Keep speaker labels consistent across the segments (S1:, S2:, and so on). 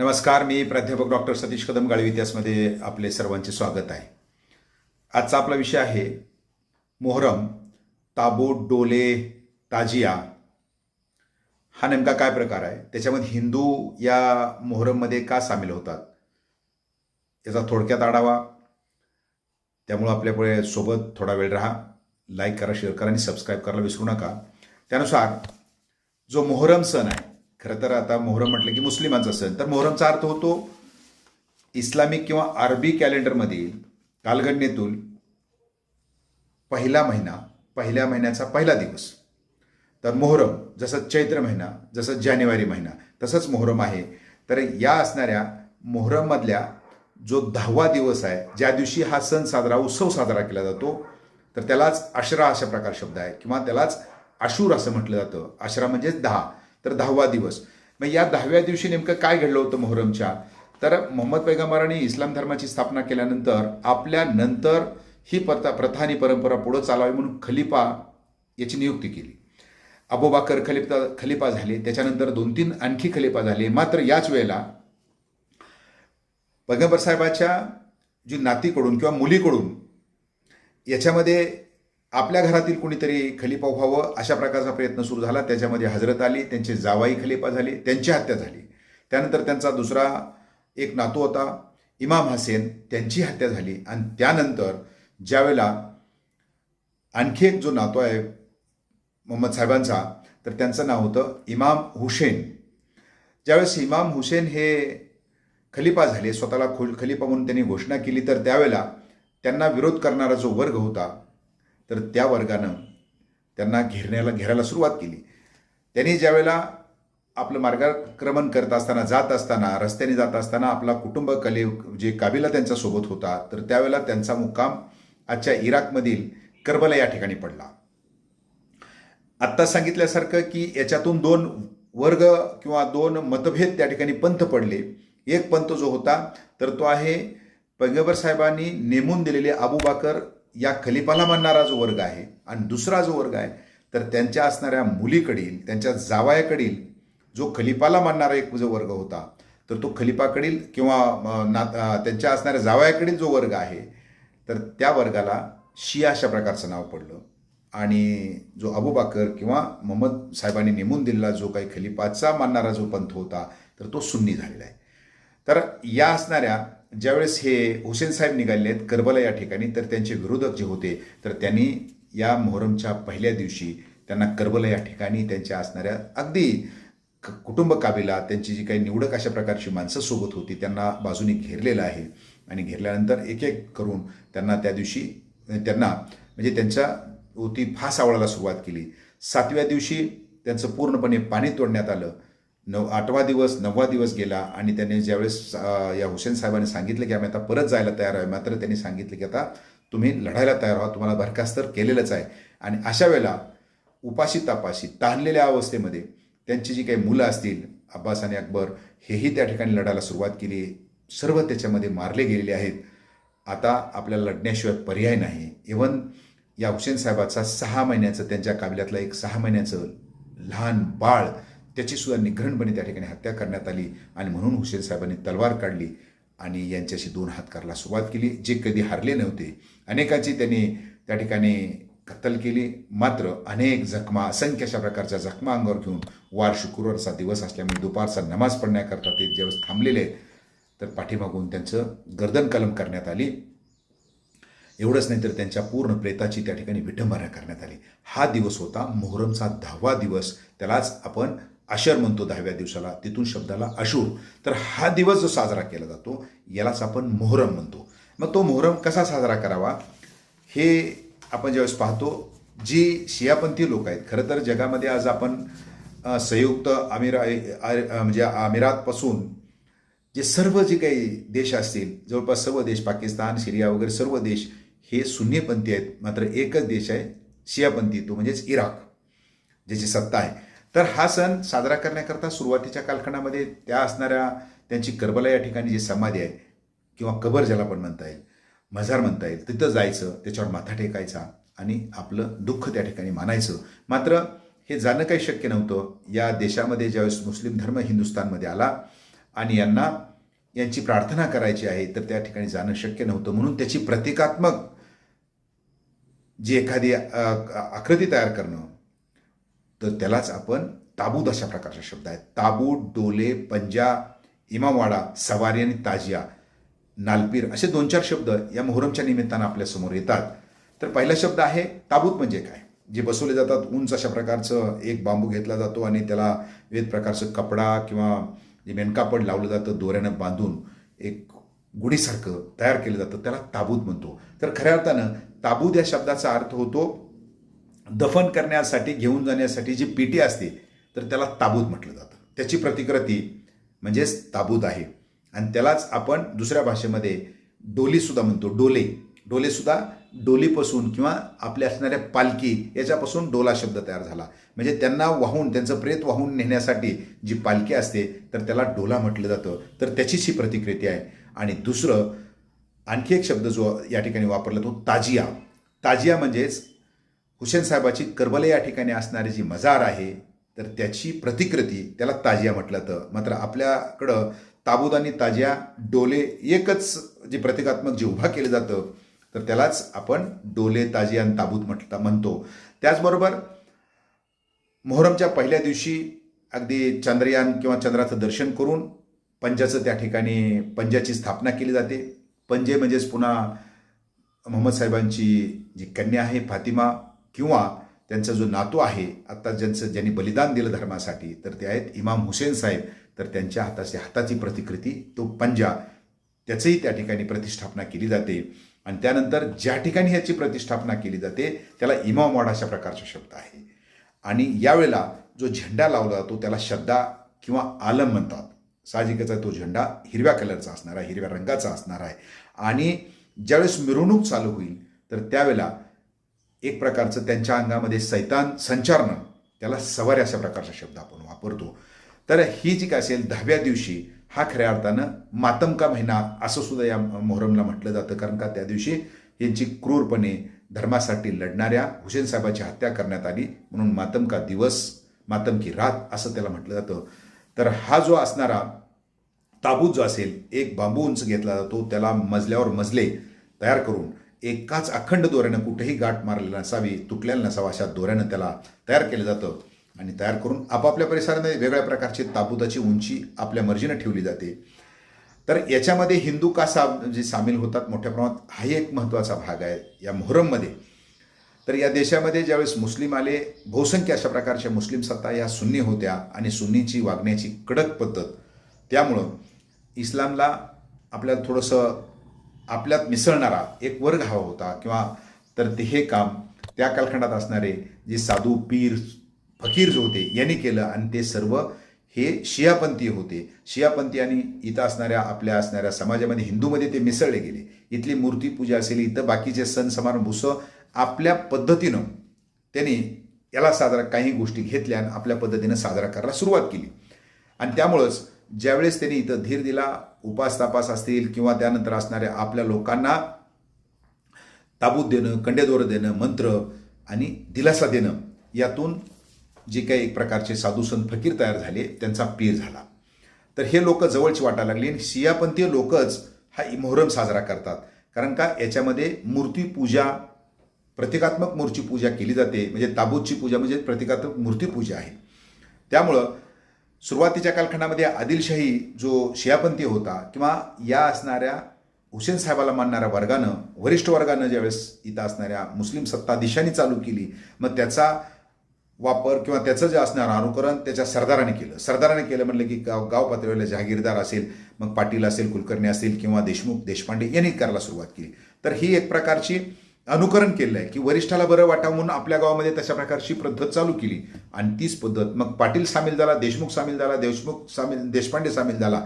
S1: नमस्कार मी प्राध्यापक डॉक्टर सतीश कदम गाळी इतिहासमध्ये आपले सर्वांचे स्वागत आहे. आजचा आपला विषय आहे मोहरम ताबूत डोले ताजिया. हा नेमका काय प्रकार आहे? त्याच्यामध्ये हिंदू या मोहरममध्ये का सामील होतात? याचा थोडक्यात आढावा. त्यामुळं आपल्यापुढे सोबत थोडा वेळ राहा. लाईक करा शेअर करा आणि सबस्क्राईब करायला विसरू नका. त्यानुसार जो मोहरम सण आहे खरं तर आता मोहरम म्हटलं की मुस्लिमांचा सण तर मोहरमचा अर्थ होतो इस्लामिक किंवा अरबी कॅलेंडरमधील कालगणनेतून पहिला महिना पहिल्या महिन्याचा पहिला दिवस. तर मोहरम जसं चैत्र महिना जसं जानेवारी महिना तसंच मोहरम आहे. तर या असणाऱ्या मोहरममधल्या जो दहावा दिवस आहे ज्या दिवशी हा सण साजरा उत्सव साजरा केला जातो तर त्यालाच अशरा अशा प्रकार शब्द आहे किंवा त्यालाच आशूर असं म्हटलं जातं. आशरा म्हणजेच दहा. तर दहावा दिवस. मग या दहाव्या दिवशी नेमकं काय घडलं होतं मोहरमच्या? तर मोहम्मद पैगंबरांनी इस्लाम धर्माची स्थापना केल्यानंतर आपल्या नंतर ही प्रथा प्रथा आणि परंपरा पुढं चालावी म्हणून खलिफा याची नियुक्ती केली. अबोबाकर खलिफा खलिफा झाले. त्याच्यानंतर दोन तीन आणखी खलिफा झाले. मात्र याच वेळेला पैगंबर साहेबाच्या जी नातीकडून किंवा मुलीकडून याच्यामध्ये आपल्या घरातील कुणीतरी खलिफा व्हावं अशा प्रकारचा प्रयत्न सुरू झाला. त्याच्यामध्ये हजरत आली त्यांचे जावाई खलिफा झाले त्यांची हत्या झाली. त्यानंतर त्यांचा दुसरा एक नातू होता इमाम हसेन त्यांची हत्या झाली. आणि त्यानंतर ज्यावेळेला आणखी एक जो नातू आहे मोहम्मद साहेबांचा तर त्यांचं नाव होतं इमाम हुसेन. ज्यावेळेस इमाम हुसेन हे खलिफा झाले स्वतःला खुल खलिफा म्हणून त्यांनी घोषणा केली तर त्यावेळेला त्यांना विरोध करणारा जो वर्ग होता तर त्या वर्गानं त्यांना घेरण्याला घेरायला सुरुवात केली. त्यांनी ज्यावेळेला आपलं मार्गक्रमण करत असताना जात असताना रस्त्याने जात असताना आपला कुटुंब कले जे काबिला त्यांच्यासोबत होता तर त्यावेळेला त्यांचा मुक्काम आजच्या इराकमधील करबला या ठिकाणी पडला. आत्ता सांगितल्यासारखं की याच्यातून दोन वर्ग किंवा दोन मतभेद त्या ठिकाणी पंथ पडले. एक पंथ जो होता तर तो आहे पैगंबर साहेबांनी नेमून दिलेले अबुबाकर या खलिफाला मानणारा जो वर्ग आहे आणि दुसरा जो वर्ग आहे तर त्यांच्या असणाऱ्या मुलीकडील त्यांच्या जावयाकडील जो खलिफाला मानणारा एक जो वर्ग होता तर तो खलिफाकडील किंवा ना त्यांच्या असणाऱ्या जावयाकडील जो वर्ग आहे तर त्या वर्गाला शिया अशा प्रकारचं नाव पडलं. आणि जो अबुबाकर किंवा मोहम्मद साहेबांनी नेमून दिलेला जो काही खलिफाचा मानणारा जो पंथ होता तर तो सुन्नी झालेला आहे. तर या असणाऱ्या ज्यावेळेस हे हुसेन साहेब निघाले आहेत करबला या ठिकाणी तर त्यांचे विरोधक जे होते तर त्यांनी या मोहरमच्या पहिल्या दिवशी त्यांना करबला या ठिकाणी त्यांच्या असणाऱ्या अगदी क- कुटुंब काबिला त्यांची जी काही निवडक अशा प्रकारची माणसं सोबत होती त्यांना बाजूने घेरलेलं आहे. आणि घेरल्यानंतर एक एक करून त्यांना त्या दिवशी त्यांना म्हणजे त्यांच्या होती फास आवळायला सुरुवात केली. सातव्या दिवशी त्यांचं पूर्णपणे पाणी तोडण्यात आलं. नऊ आठवा दिवस नववा दिवस गेला आणि त्याने ज्यावेळेस या हुसेन साहेबांनी सांगितलं की आम्ही आता परत जायला तयार आहे मात्र त्यांनी सांगितलं की आता तुम्ही लढायला तयार व्हा तुम्हाला बरखास्त तर केलेलंच आहे. आणि अशा वेळेला उपाशी तापाशी ताणलेल्या अवस्थेमध्ये त्यांची जी काही मुलं असतील अब्बास आणि अकबर हेही त्या ठिकाणी लढायला सुरुवात केली सर्व त्याच्यामध्ये मारले गेलेले आहेत. आता आपल्याला लढण्याशिवाय पर्याय नाही. इवन या हुसेन साहेबाचा सहा महिन्याचं त्यांच्या काबिल्यातलं एक सहा महिन्याचं लहान बाळ त्याची सुद्धा निघरणपणे त्या ठिकाणी हत्या करण्यात आली आणि म्हणून हुसेन साहेबांनी तलवार काढली आणि यांच्याशी दोन हात करायला सुरुवात केली. जे कधी हारले नव्हते अनेकांची त्यांनी त्या ठिकाणी कत्तल केली. मात्र अनेक जखमा असंख्य अशा प्रकारच्या जखमा अंगावर घेऊन वार शुक्रवारचा दिवस असल्यामुळे दुपारचा नमाज पडण्याकरता ते ज्यावेळेस थांबलेले तर पाठीमागून त्यांचं गर्दन कलम करण्यात आली. एवढंच नाही तर त्यांच्या पूर्ण प्रेताची त्या ठिकाणी विटंबना करण्यात आली. हा दिवस होता मोहरमचा दहावा दिवस. त्यालाच आपण आशर म्हणतो दहाव्या दिवसाला तिथून शब्दाला अशूर. तर हा दिवस जो साजरा केला जातो यालाच आपण मोहरम म्हणतो. मग तो मोहरम कसा साजरा करावा? हे आपण ज्यावेळेस पाहतो जी शियापंथी लोक आहेत खरं तर जगामध्ये आज आपण संयुक्त अमिरा म्हणजे अमिरातपासून जे सर्व जे काही देश असतील जवळपास सर्व देश पाकिस्तान सिरिया वगैरे सर्व देश हे सुन्नीपंथी आहेत. मात्र एकच देश आहे शियापंथी तो म्हणजेच इराक ज्याची सत्ता आहे. तर हा सण साजरा करण्याकरता सुरुवातीच्या कालखंडामध्ये त्या असणाऱ्या त्यांची करबला या ठिकाणी जी समाधी आहे किंवा कबर ज्याला पण म्हणता येईल मझार म्हणता येईल तिथं जायचं त्याच्यावर माथा टेकायचा आणि आपलं दुःख त्या ठिकाणी मानायचं. मात्र हे जाणं काही शक्य नव्हतं. या देशामध्ये ज्यावेळेस मुस्लिम धर्म हिंदुस्थानमध्ये आला आणि यांना यांची प्रार्थना करायची आहे तर त्या ठिकाणी जाणं शक्य नव्हतं. म्हणून त्याची प्रतिकात्मक जी एखादी आकृती तयार करणं तर त्यालाच आपण ताबूत अशा प्रकारचे शब्द आहेत. ताबूत डोले पंजा इमामवाडा सवारी आणि ताजिया नालपीर असे दोन चार शब्द या मोहरमच्या निमित्तानं आपल्यासमोर येतात. तर पहिला शब्द आहे ताबूत म्हणजे काय? जे बसवले जातात उंच अशा प्रकारचं एक बांबू घेतला जातो आणि त्याला विविध प्रकारचं कपडा किंवा जे मेनकापड लावलं जातं दोऱ्यानं बांधून एक गुढीसारखं तयार केलं जातं त्याला ताबूत म्हणतो. तर खऱ्या अर्थानं ताबूत या शब्दाचा अर्थ होतो दफन करण्यासाठी घेऊन जाण्यासाठी जी पेटी असते तर त्याला ताबूत म्हटलं जातं. त्याची प्रतिकृती म्हणजेच ताबूत आहे. आणि त्यालाच आपण दुसऱ्या भाषेमध्ये डोलीसुद्धा म्हणतो. डोले. डोलेसुद्धा डोलीपासून किंवा आपल्या असणाऱ्या पालखी याच्यापासून डोला शब्द तयार झाला. म्हणजे त्यांना वाहून त्यांचं प्रेत वाहून नेण्यासाठी जी पालखी असते तर त्याला डोला म्हटलं जातं. तर त्याचीच ही प्रतिकृती आहे. आणि दुसरं आणखी एक शब्द जो या ठिकाणी वापरला तो ताजिया. ताजिया म्हणजेच हुसेन साहेबाची करबला या ठिकाणी असणारी जी मजार आहे तर त्याची प्रतिकृती त्याला ताजिया म्हटलं जातं. मात्र आपल्याकडं ताबूत आणि ताजिया डोले एकच जे प्रतिकात्मक जे उभा केलं जातं तर त्यालाच आपण डोले ताजिया आणि ताबूत म्हटलं म्हणतो. त्याचबरोबर मोहरमच्या पहिल्या दिवशी अगदी चंद्रयान किंवा चंद्राचं दर्शन करून पंजाचं त्या ठिकाणी पंजाची स्थापना केली जाते. पंजे म्हणजेच पुन्हा मोहम्मद साहेबांची जी कन्या आहे फातिमा किंवा त्यांचा जो नातू आहे आत्ता ज्यांचं ज्यांनी बलिदान दिलं धर्मासाठी तर ते आहेत इमाम हुसेन साहेब. तर त्यांच्या हाताची हाताची प्रतिकृती तो पंजा त्याचंही त्या ठिकाणी प्रतिष्ठापना केली जाते. आणि त्यानंतर ज्या ठिकाणी ह्याची प्रतिष्ठापना केली जाते त्याला इमामवाडा अशा प्रकारचा शब्द आहे. आणि यावेळेला जो झेंडा लावला जातो त्याला श्रद्धा किंवा आलम म्हणतात. साहजिकच तो झेंडा हिरव्या कलरचा असणार आहे हिरव्या रंगाचा असणार आहे. आणि ज्यावेळेस मिरवणूक चालू होईल तर त्यावेळेला एक प्रकारचं त्यांच्या अंगामध्ये सैतान संचारणं त्याला सवारी अशा प्रकारचा शब्द आपण वापरतो. तर ही जी काय असेल दहाव्या दिवशी हा खऱ्या अर्थानं मातम का महिना असं सुद्धा या मोहरमला म्हटलं जातं. कारण का? त्या दिवशी यांची क्रूरपणे धर्मासाठी लढणाऱ्या हुसेन साहेबाची हत्या करण्यात आली. म्हणून मातम का दिवस मातम की रात असं त्याला म्हटलं जातं. तर हा जो असणारा ताबूत जो असेल एक बांबू उंच घेतला जातो. त्याला मजल्यावर मजले तयार करून एकाच अखंड दोऱ्यानं कुठेही गाठ मारलेला नसावी तुटलेला नसावा अशा दोऱ्यानं त्याला तयार केलं जातं. आणि तयार करून आपापल्या परिसरामध्ये वेगळ्या प्रकारची ताबूताची उंची आपल्या मर्जीनं ठेवली जाते. तर याच्यामध्ये हिंदू का सा जे सामील होतात मोठ्या प्रमाणात हाही एक महत्त्वाचा भाग आहे या मोहरममध्ये तर या देशामध्ये ज्यावेळेस मुस्लिम आले बहुसंख्य अशा प्रकारच्या मुस्लिम सत्ता या सुन्नी होत्या आणि सुन्नीची वागण्याची कडक पद्धत. त्यामुळं इस्लामला आपल्याला थोडंसं आपल्यात मिसळणारा एक वर्ग हवा होता किंवा तर ते हे काम त्या कालखंडात असणारे जे साधू पीर फकीर जो होते यांनी केलं आणि ते सर्व हे शियापंथी होते. शियापंथी आणि इथं असणाऱ्या आपल्या असणाऱ्या समाजामध्ये हिंदूमध्ये ते मिसळले गेले. इथली मूर्तीपूजा असेल इथं बाकीचे सण समारंभ उत्सव आपल्या पद्धतीनं त्यांनी याला साजरा काही गोष्टी घेतल्या आणि आपल्या पद्धतीनं साजरा करायला सुरुवात केली. आणि त्यामुळंच ज्यावेळेस त्यांनी इथं धीर दिला उपास तापास असतील किंवा त्यानंतर असणाऱ्या आपल्या लोकांना ताबूत देणं कंडेदोरं देणं मंत्र आणि दिलासा देणं यातून जे काही एक प्रकारचे साधूसंत फकीर तयार झाले त्यांचा पीर झाला. तर हे लोक जवळची वाटायला लागली आणि शियापंथीय लोकच हा मोहरम साजरा करतात. कारण का? याच्यामध्ये मूर्तीपूजा प्रतिकात्मक मूर्ती पूजा केली जाते. म्हणजे ताबूतची पूजा म्हणजे प्रतिकात्मक मूर्तीपूजा आहे. त्यामुळं सुरुवातीच्या कालखंडामध्ये आदिलशाही जो शियापंथी होता किंवा या असणाऱ्या हुसेन साहेबाला मानणाऱ्या वर्गानं वरिष्ठ वर्गानं ज्यावेळेस इथं असणाऱ्या मुस्लिम सत्ताधीशांनी चालू केली मग त्याचा वापर किंवा त्याचं जे असणारं अनुकरण त्याच्या सरदाराने केलं. सरदाराने केलं म्हटलं की गाव गाव पातळीवर जहागीरदार असेल मग पाटील असेल कुलकर्णी असेल किंवा देशमुख देशपांडे यांनी करायला सुरुवात केली. तर ही एक प्रकारची अनुकरण केलं आहे की वरिष्ठाला बरं वाटावं म्हणून आपल्या गावामध्ये तशा प्रकारची पद्धत चालू केली. आणि तीच पद्धत मग पाटील सामील झाला देशमुख सामील झाला देशमुख सामील देशपांडे सामील झाला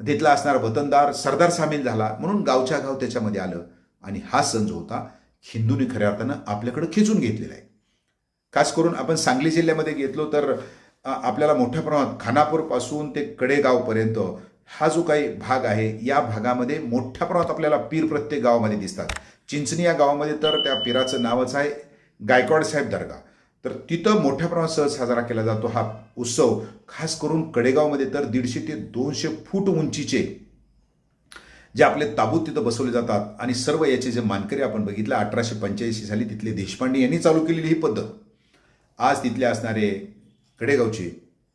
S1: तिथला असणारा वतनदार सरदार सामील झाला म्हणून गावच्या गाव त्याच्यामध्ये आलं. आणि हा सण जो होता हिंदूंनी खऱ्या अर्थानं आपल्याकडे खेचून घेतलेला आहे. खास करून आपण सांगली जिल्ह्यामध्ये घेतलो तर आपल्याला मोठ्या प्रमाणात खानापूरपासून ते कडेगावपर्यंत हा जो काही भाग आहे या भागामध्ये मोठ्या प्रमाणात आपल्याला पीर प्रत्येक गावामध्ये दिसतात. चिंचणी या गावामध्ये तर त्या पीराचं नावच आहे गायकवाड साहेब दर्गा. तर तिथं मोठ्या प्रमाणात सहज साजरा केला जातो हा उत्सव. खास करून कडेगावमध्ये तर दीडशे ते दोनशे फूट उंचीचे जे आपले ताबूत तिथं बसवले जातात आणि सर्व याचे जे मानकरी आपण बघितलं अठराशे पंच्याऐंशी साली तिथले देशपांडे यांनी चालू केलेली ही पद्धत. आज तिथले असणारे कडेगावचे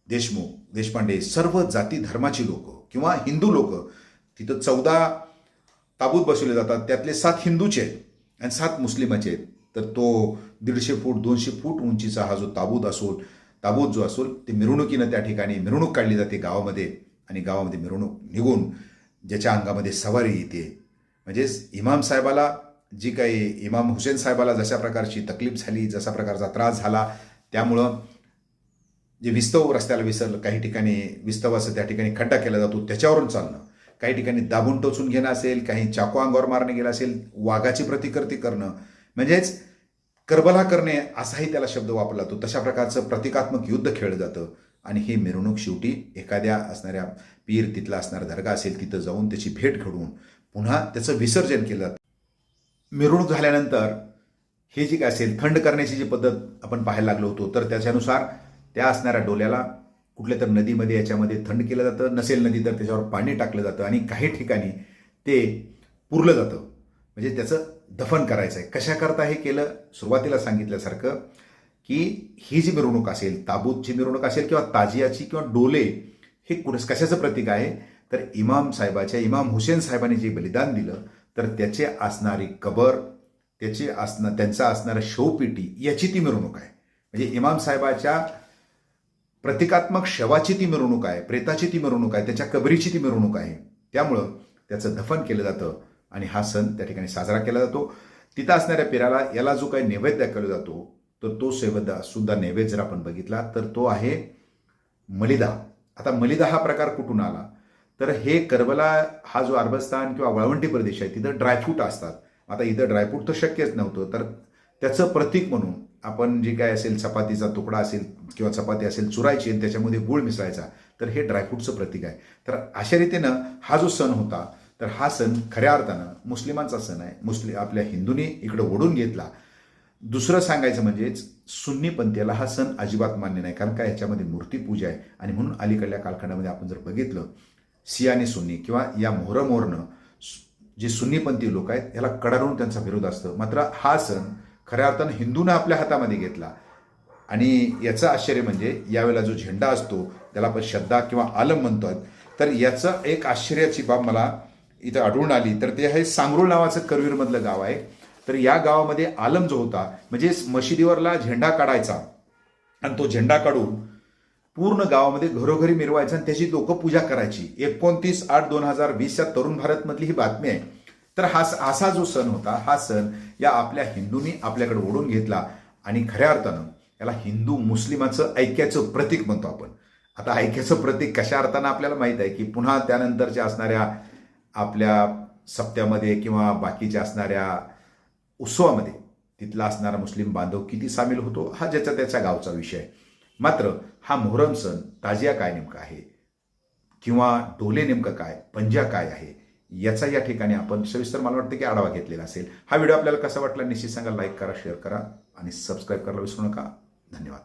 S1: देशमुख देशपांडे सर्व जाती धर्माची लोक किंवा हिंदू लोक तिथं चौदा ताबूत बसवले जातात. त्यातले सात हिंदूचे आहेत आणि सात मुस्लिमाचे आहेत. तर तो दीडशे फूट दोनशे फूट उंचीचा हा जो ताबूत असोल ताबूत जो असोल ते मिरवणुकीनं त्या ठिकाणी मिरवणूक काढली जाते गावामध्ये आणि गावामध्ये मिरवणूक निघून ज्याच्या अंगामध्ये सवारी येते. म्हणजेच इमाम साहेबाला जी काही इमाम हुसेन साहेबाला जशा प्रकारची तकलीफ झाली जसा प्रकारचा त्रास झाला त्यामुळं जे विस्तव रस्त्याला विसरलं काही ठिकाणी विस्तवाचं त्या ठिकाणी खड्डा केला जातो त्याच्यावरून चालणं. काही ठिकाणी दाबून टोचून घेणं असेल काही चाकू अंगावर मारणे गेलं असेल वाघाची प्रतिकृती करणं. म्हणजेच करबला करणे असाही त्याला शब्द वापरला जातो. तशा प्रकारचं प्रतिकात्मक युद्ध खेळलं जातं. आणि ही मिरवणूक शेवटी एखाद्या असणाऱ्या पीर तिथला असणारा दर्गा असेल तिथं जाऊन त्याची भेट घडवून पुन्हा त्याचं विसर्जन केलं जातं. मिरवणूक झाल्यानंतर हे जी काय असेल थंड करण्याची जी पद्धत आपण पाहायला लागलो होतो तर त्याच्यानुसार त्या असणाऱ्या डोल्याला कुठल्या तर नदीमध्ये याच्यामध्ये थंड केलं जातं नसेल नदी तर त्याच्यावर पाणी टाकलं जातं आणि काही ठिकाणी ते पुरलं जातं. म्हणजे त्याचं दफन करायचं आहे कशाकरता हे केलं? सुरुवातीला सांगितल्यासारखं की ही जी मिरवणूक असेल ताबूतची मिरवणूक असेल किंवा ताजियाची किंवा डोले हे कुठं कशाचं प्रतीक आहे? तर इमाम साहेबाच्या इमाम हुसेन साहेबांनी जे बलिदान दिलं तर त्याचे असणारी कबर त्याची असणं त्यांचा असणारं शवपेटी याची ती मिरवणूक आहे. म्हणजे इमाम साहेबाच्या प्रतिकात्मक शवाची ती मिरवणूक आहे प्रेताची ती मिरवणूक आहे त्याच्या कबरीची ती मिरवणूक आहे. त्यामुळं त्याचं दफन केलं जातं आणि हा सण त्या ठिकाणी साजरा केला जातो. तिथं असणाऱ्या पिराला याला जो काही नैवेद्य दाखवला जातो तर तो सेवद सुद्धा नैवेद्य जर आपण बघितला तर तो आहे मलिदा. आता मलिदा हा प्रकार कुठून आला? तर हे करबला हा जो अरबस्तान किंवा वाळवंटी प्रदेश आहे तिथं ड्रायफ्रूट असतात. आता इथं ड्रायफ्रूट तर शक्यच नव्हतं तर त्याचं प्रतीक म्हणून आपण जे काय असेल चपातीचा तुकडा असेल किंवा चपाती असेल चुरायची आणि त्याच्यामध्ये गुळ मिसळायचा तर हे ड्रायफ्रूटचं प्रतीक आहे. तर अशा रीतीनं हा जो सण होता तर हा सण खऱ्या अर्थानं मुस्लिमांचा सण आहे. मुस्लिम आपल्या हिंदूंनी इकडं ओढून घेतला. दुसरं सांगायचं म्हणजेच सुन्नी पंथीयाला हा सण अजिबात मान्य नाही कारण का याच्यामध्ये मूर्तीपूजा आहे. आणि म्हणून अलीकडल्या कालखंडामध्ये आपण जर बघितलं सियाने सुन्नी किंवा या मोहरं मोहरनं जे सुन्नीपंथी लोक आहेत याला कडाडून त्यांचा विरोध असतो. मात्र हा सण खऱ्या अर्थानं हिंदूनं आपल्या हातामध्ये घेतला. आणि याचं आश्चर्य म्हणजे यावेळेला जो झेंडा असतो त्याला आपण श्रद्धा किंवा आलम म्हणतो तर याचं एक आश्चर्याची बाब मला इथं आढळून आली. तर ते आहे सांगरूळ नावाचं करवीरमधलं गाव आहे. तर या गावामध्ये आलम जो होता म्हणजे मशिदीवरला झेंडा काढायचा. आणि तो झेंडा काढून पूर्ण गावामध्ये घरोघरी मिरवायचा आणि त्याची लोक पूजा करायची. एकोणतीस आठ दोन हजार वीसच्या तरुण भारतमधली ही बातमी आहे. तर हा असा जो सण होता हा सण या आपल्या हिंदूंनी आपल्याकडे ओढून घेतला आणि खऱ्या अर्थानं याला हिंदू मुस्लिमाचं ऐक्याचं प्रतीक म्हणतो आपण. आता ऐक्याचं प्रतीक कशा अर्थानं आपल्याला माहीत आहे की पुन्हा त्यानंतरच्या असणाऱ्या आपल्या सप्त्यामध्ये किंवा बाकीच्या असणाऱ्या उत्सवामध्ये तिथला असणारा मुस्लिम बांधव किती सामील होतो हा ज्याचा त्याच्या गावचा विषय. आहे मात्र हा मोहरम सण ताजिया काय नेमका आहे? किंवा डोले नेमकं काय? पंजा काय आहे? याचा या ठिकाणी आपण सविस्तर मला वाटतं की आढावा घेतलेला असेल. हा व्हिडिओ आपल्याला कसा वाटला निश्चित सांगा लाईक करा शेअर करा आणि सबस्क्राईब करायला विसरू नका. धन्यवाद.